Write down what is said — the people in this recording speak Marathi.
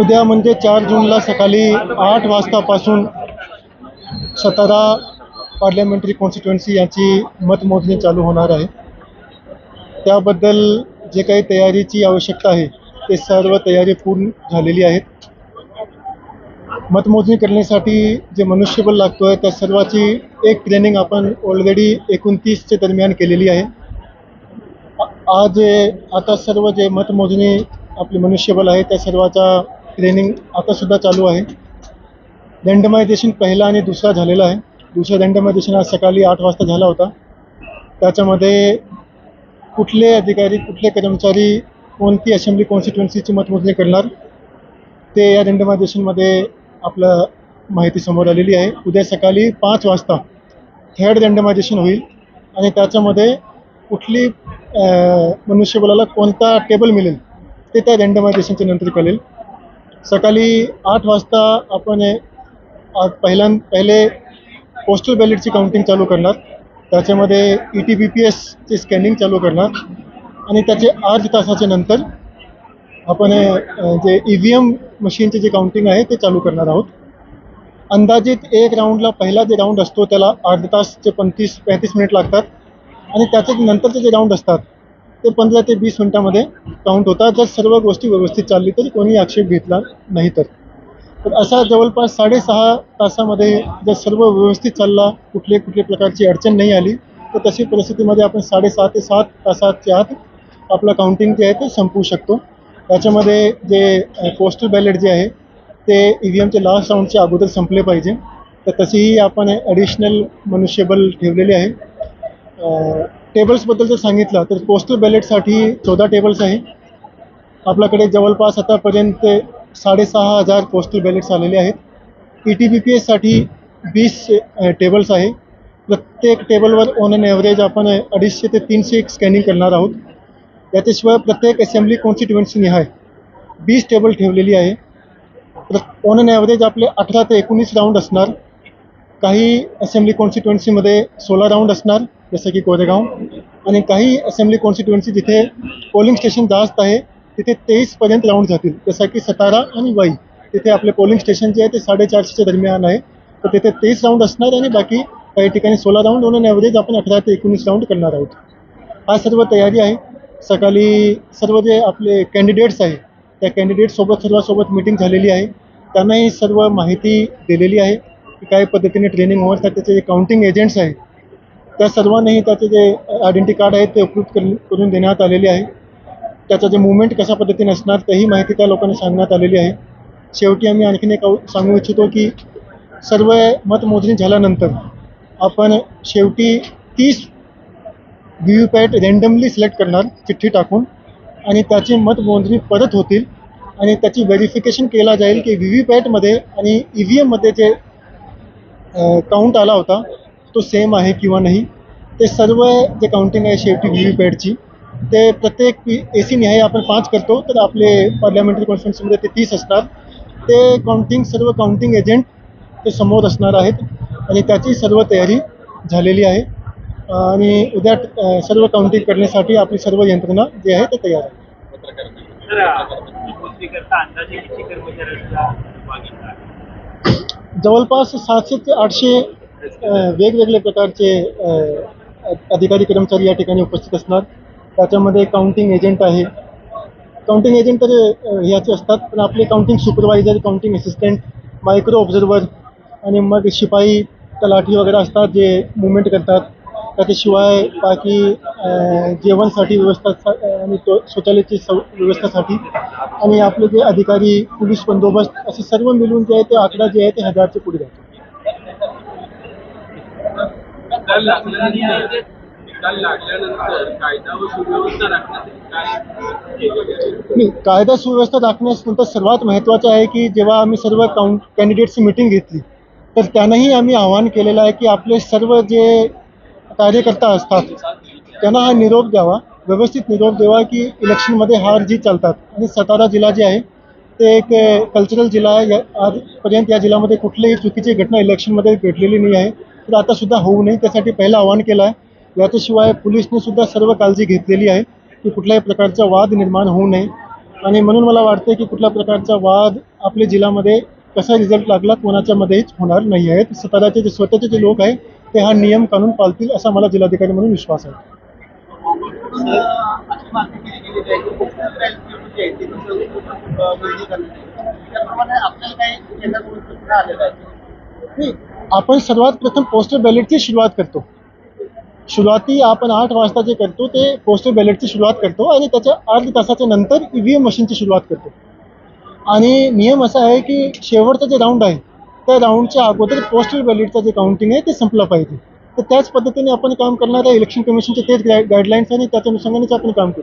उद्या म्हणजे चार जूनला सकाळी आठ वाजतापासून सतारा पार्लमेंटरी कॉन्स्टिट्युएन्सी यांची मतमोजणी चालू होणार आहे. त्याबद्दल जे काही तयारीची आवश्यकता आहे ते सर्व तयारी पूर्ण झालेली आहेत. मतमोजणी करण्यासाठी जे मनुष्यबळ लागतो आहे त्या सर्वाची एक ट्रेनिंग आपण ऑलरेडी एकोणतीसच्या दरम्यान केलेली आहे. आज आता सर्व जे मतमोजणी आपले मनुष्यबळ आहे त्या सर्वाचा ट्रेनिंग आतासुद्धा चालू आहे. रँडमायझेशन पहिला आणि दुसरा झालेला आहे. दुसरा रँडमायझेशन आज सकाळी आठ वाजता झाला होता. त्याच्यामध्ये कुठले अधिकारी कुठले कर्मचारी कोणती असेंब्ली कॉन्स्टिट्युन्सीची मतमोजणी करणार ते या रँडमायझेशनमध्ये आपलं माहिती समोर आलेली आहे. उद्या सकाळी पाच वाजता थर्ड रँडमायझेशन होईल आणि त्याच्यामध्ये कुठली मनुष्यबलाला मनुष्यबळाला कोणता टेबल मिळेल ते त्या रँडमायझेशनच्या नंतर कळेल. सकाळी आठ वाजता आपण पहिल्या पहिले पोस्टल बॅलेटची काउंटिंग चालू करणार. त्याच्यामध्ये ई टी बी पी एसचे स्कॅनिंग चालू करणार. आणि त्याचे आठ तासाच्या नंतर आपण जे ई व्ही एम मशीनचे जे काउंटिंग आहे ते चालू करणार आहोत. अंदाजित एक राऊंडला पहिला जे राऊंड असतो त्याला अर्धा तासचे पंचतीस पैंतीस मिनिट लागतात. आणि त्याचे नंतरचे जे राऊंड असतात ते पंधरा ते वीस मिनिटामध्ये काउंट होता. जर सर्व गोष्टी व्यवस्थित चालली तरी कोणी आक्षेप घेतला नाही तर. तर असा जवळपास साडेसहा तासामध्ये जर सर्व व्यवस्थित चालला कुठले कुठले प्रकारची अडचण नाही आली तर तशी परिस्थितीमध्ये आपण साडेसहा ते सात तासाच्या आत आपलं काउंटिंग जे आहे ते संपवू शकतो. त्याच्यामध्ये जे पोस्टल बॅलेट जे आहे ते ई व्ही एमचे लास्ट राऊंडच्या अगोदर संपले पाहिजे. तर तशीही आपण ॲडिशनल मनुष्यबल ठेवलेले आहे. टेबल्सबद्दल जर सांगितलं तर पोस्टल बॅलेटसाठी चौदा टेबल्स आहे. आपल्याकडे जवळपास आतापर्यंत साडेसहा हजार पोस्टल बॅलेट्स आलेले आहेत. ई टी बी पी एससाठी वीस टेबल्स आहे. प्रत्येक टेबलवर ऑन अन ॲव्हरेज आपण अडीचशे ते तीनशे स्कॅनिंग करणार आहोत. याच्याशिवाय प्रत्येक असेंब्ली कॉन्स्टिट्युएन्सी निहाय वीस टेबल ठेवलेली आहे. ऑन अन ॲव्हरेज आपले अठरा ते एकोणीस राऊंड असणार. काही असेंब्ली कॉन्स्टिट्युएन्सीमध्ये सोळा राऊंड असणार. जसं की कोरेगाव. आणि काही असेंब्ली कॉन्स्टिट्युएन्सी जिथे पोलिंग स्टेशन जास्त आहे तिथे तेवीसपर्यंत राऊंड जातील. जसं की सतारा आणि वाई. तिथे आपले पोलिंग स्टेशन जे आहे ते साडेचारशेच्या दरम्यान आहे. तर तिथे तेवीस राऊंड असणार आणि बाकी काही ठिकाणी सोळा राऊंड होऊन ॲव्हरेज आपण अठरा ते एकोणीस राऊंड करणार आहोत. हा सर्व तयारी आहे. सकाळी सर्व जे आपले कॅन्डिडेट्स आहे त्या कॅन्डिडेटसोबत सर्वांसोबत मीटिंग झालेली आहे. त्यांनाही सर्व माहिती दिलेली आहे की काय पद्धतीने ट्रेनिंग होणार त्याचे जे काउंटिंग एजंट्स आहेत त्या सर्वांनाही त्याचे जे आयडेंटी कार्ड आहेत ते उपलब्ध करून करून देण्यात आलेले आहे. त्याचं जे मुवमेंट कशा पद्धतीने असणार तेही माहिती त्या लोकांना सांगण्यात आलेली आहे. शेवटी आम्ही आणखीन एक सांगू इच्छितो की सर्व मतमोजणी झाल्यानंतर आपण शेवटी तीस V V PAT randomly select करणार चिठ्ठी टाकून. आणि त्याची मतमोजणी परत होतील. आणि त्याची व्हेरिफिकेशन केला जाईल की व्ही व्ही पॅटमध्ये आणि ई व्ही एममध्ये जे काउंट आला होता तो सेम आहे किंवा नाही ते सर्व जे काउंटिंग आहे शेवटी व्ही व्ही पॅटची ते प्रत्येक पी ए सी निहाय आपण पाच करतो तर आपले पार्लमेंटरी कॉन्फरन्समध्ये ते तीस असतात ते काउंटिंग सर्व काउंटिंग एजंट ते समोर असणार आहेत आणि त्याची सर्व तयारी झालेली आहे आणि उद्या सर्व काउंटिंग करण्यासाठी आपली सर्व यंत्रणा जी आहे ते तयार आहे? जवळपास सातशे ते आठशे वेगवेगळ्या प्रकारचे अधिकारी कर्मचारी या ठिकाणी उपस्थित असणार. त्याच्यामध्ये काउंटिंग एजंट आहे. काउंटिंग एजंट तर ह्याचे असतात पण आपले counting supervisor counting assistant micro observer आणि मग शिपाई तलाठी वगैरे असतात जे मुवमेंट करतात. त्याच्याशिवाय बाकी जेवणसाठी व्यवस्था सा- आणि तो शौचालयाची सव व्यवस्थासाठी आणि आपले जे अधिकारी पोलीस बंदोबस्त असे सर्व मिळून जे आहे ते आकडा जे आहे ते हजारच्या पुढे जातो. निकाल लागल्यानंतर निकाल लागल्यानंतर कायदा व सुव्यवस्था राखण्यासाठी काय कायदा सुव्यवस्था राखण्यास नंतर सर्वात महत्त्वाचं आहे की जेव्हा आम्ही सर्व काउंट कॅन्डिडेट्सची मिटिंग घेतली तर त्यांनाही आम्ही आवाहन केलेलं आहे की आपले सर्व जे कार्यकर्ता असतात त्यांना हा निरोप द्यावा व्यवस्थित निरोप द्यावा की इलेक्शनमध्ये हार जीत चालतात. आणि सातारा जिल्हा जे आहे ते एक कल्चरल जिल्हा आहे. आजपर्यंत या जिल्ह्यामध्ये कुठलीही चुकीची घटना इलेक्शनमध्ये घडलेली नाही आहे. तर आता सुद्धा होऊ नये. त्यासाठी पहिलं आवाहन केलं आहे. याच्याशिवाय पोलिसने सुद्धा सर्व काळजी घेतलेली आहे की कुठल्याही प्रकारचा वाद निर्माण होऊ नये. आणि म्हणून मला वाटते की कुठल्या प्रकारचा वाद आपल्या जिल्ह्यामध्ये कसा रिझल्ट लागला कोणाच्यामध्येच होणार नाही आहे. स्वतःचे जे स्वतःचे जे लोक आहे ते हा नियम कानून पाळतील असा मला जिल्हाधिकारी म्हणून विश्वास आहे. आपल्याला काही केंद्राकडून सूचना आलेल्या आहेत नाही, आपण सर्वात प्रथम पोस्टल बॅलेटची सुरुवात करतो. सुरुवाती आपण आठ वाजता जे करतो ते पोस्टल बॅलेटची सुरुवात करतो आणि त्याच्या अर्ध तासाच्या नंतर ई व्ही एम मशीनची सुरुवात करतो. आणि नियम असा आहे की शेवटचा जे राऊंड आहे त्या राऊंडच्या अगोदर पोस्टल बॅलेटचं जे काउंटिंग आहे ते संपलं पाहिजे. तर त्याच पद्धतीने आपण काम करणार आहे इलेक्शन कमिशनचे तेच गाईडलाईन्स आणि त्याच्या अनुषंगानेच आपण काम करू